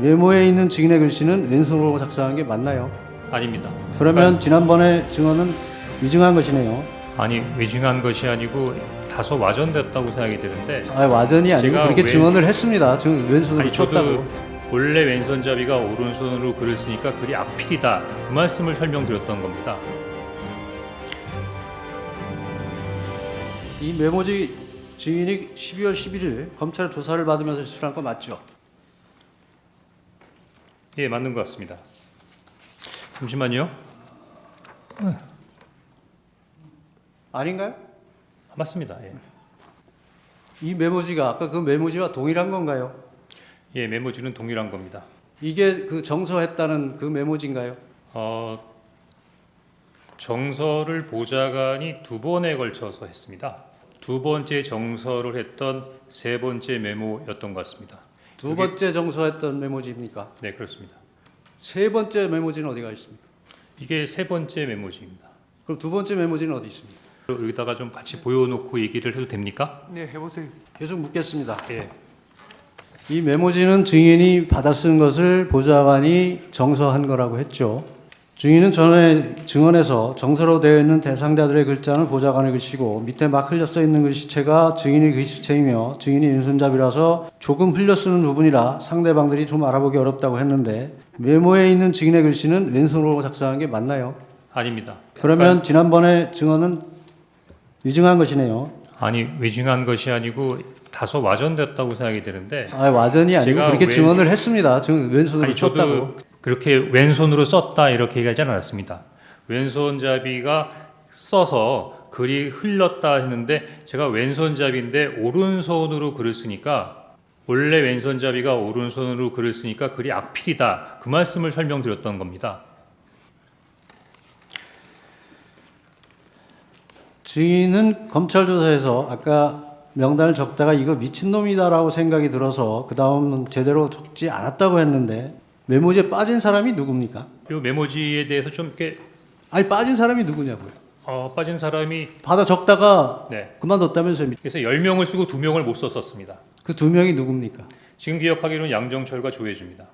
메모에 있는 증인의 글씨는 왼손으로 작성한 게 맞나요? 아닙니다. 그러면 지난번에 증언은 위증한 것이네요. 아니 위증한 것이 아니고 다소 와전됐다고 생각이 드는데 아, 와전이 아니고 제가 그렇게 왼- 증언을 했습니다. 증 왼손으로 아니 쳤다고. 원래 왼손잡이가 오른손으로 글을 쓰니까 글이 악필이다 그 말씀을 설명드렸던 겁니다. 이 메모지 증인이 12월 11일 검찰 조사를 받으면서 제출한 거 맞죠? 예 맞는 것 같습니다. 잠시만요. 아닌가요? 아, 맞습니다. 예. 이 메모지가 아까 그 메모지와 동일한 건가요? 예 메모지는 동일한 겁니다. 이게 그 정서했다는 그 메모지인가요? 어, 정서를 보좌관이 두 번에 걸쳐서 했습니다. 두 번째 정서를 했던 세 번째 메모였던 것 같습니다. 두 그게- 번째 정서했던 메모지입니까? 네 그렇습니다. 세 번째 메모지는 어디가 있습니까? 이게 세 번째 메모지입니다. 그럼 두 번째 메모지는 어디 있습니까? 여기다가 좀 같이 보여놓고 얘기를 해도 됩니까? 네, 해보세요. 계속 묻겠습니다. 예. 이 메모지는 증인이 받아 쓴 것을 보좌관이 정서한 거라고 했죠. 증인은 전에 증언에서 정서로 되어 있는 대상자들의 글자는 보좌관의 글씨고 밑에 막 흘려 써 있는 글씨체가 증인의 글씨체이며 증인이 왼손잡이라서 조금 흘려 쓰는 부분이라 상대방들이 좀 알아보기 어렵다고 했는데 메모에 있는 증인의 글씨는 왼손으로 작성한 게 맞나요? 아닙니다. 그러면 지난번에 증언은 위증한 것이네요. 아니 위증한 것이 아니고 다소 와전됐다고 생각이 드는데 아, 와전이 아니고 그렇게 왜- 증언을 했습니다. 증 왼손으로 아니 쳤다고. 그렇게 왼손으로 썼다 이렇게 얘기하지 않았습니다. 왼손잡이가 써서 글이 흘렀다 했는데 제가 왼손잡이인데 오른손으로 글을 쓰니까 원래 왼손잡이가 오른손으로 글을 쓰니까 글이 악필이다 그 말씀을 설명드렸던 겁니다. 증인은 검찰 조사에서 아까 명단을 적다가 이거 미친놈이다라고 생각이 들어서 그 다음은 제대로 적지 않았다고 했는데 메모지에 빠진 사람이 누굽니까? 이 메모지에 대해서 좀 이렇게 아니 빠진 사람이 누구냐고요? 어, 빠진 사람이 받아 적다가 네 그만뒀다면서요? 그래서 10명을 쓰고 2명을 못 썼었습니다. 그 두 명이 누굽니까? 지금 기억하기로는 양정철과 조혜주입니다.